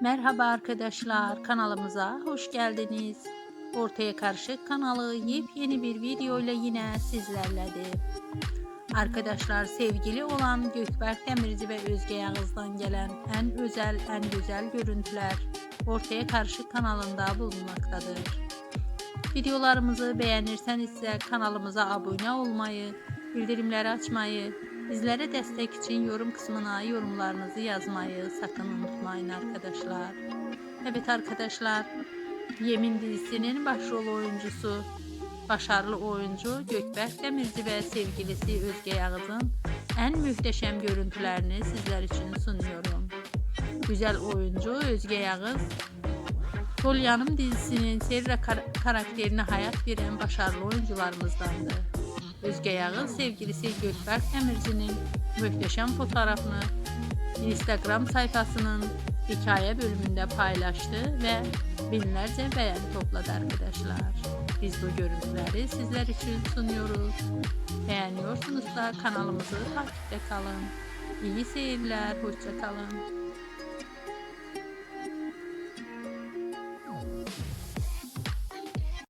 Merhaba arkadaşlar, kanalımıza hoş geldiniz. Ortaya Karışık kanalı yepyeni bir video ile yine sizlerledir. Arkadaşlar sevgili olan Gökberk Demirci ve Özge Yağız'dan gelen en özel, en güzel görüntüler Ortaya Karışık kanalında bulunmaktadır. Videolarımızı beğenirseniz ise kanalımıza abone olmayı, bildirimleri açmayı, bizlere destek için yorum kısmına yorumlarınızı yazmayı sakın unutmayın arkadaşlar. Evet arkadaşlar, Yemin dizisinin başrol oyuncusu, başarılı oyuncu Gökberk Demirci ve sevgilisi Özge Yağız'ın en muhteşem görüntülerini sizler için sunuyorum. Güzel oyuncu Özge Yağız, Polyanım dizisinin Serra kar- karakterine hayat veren başarılı oyuncularımızdandı. Özge Yağız sevgilisi Gökberk Demirci'nin muhteşem fotoğrafını Instagram sayfasının hikaye bölümünde paylaştı ve binlerce beğeni topladı arkadaşlar. Biz bu görüntüleri sizler için sunuyoruz. Beğeniyorsunuzsa kanalımızı takipte kalın. İyi seyirler, hoşça kalın.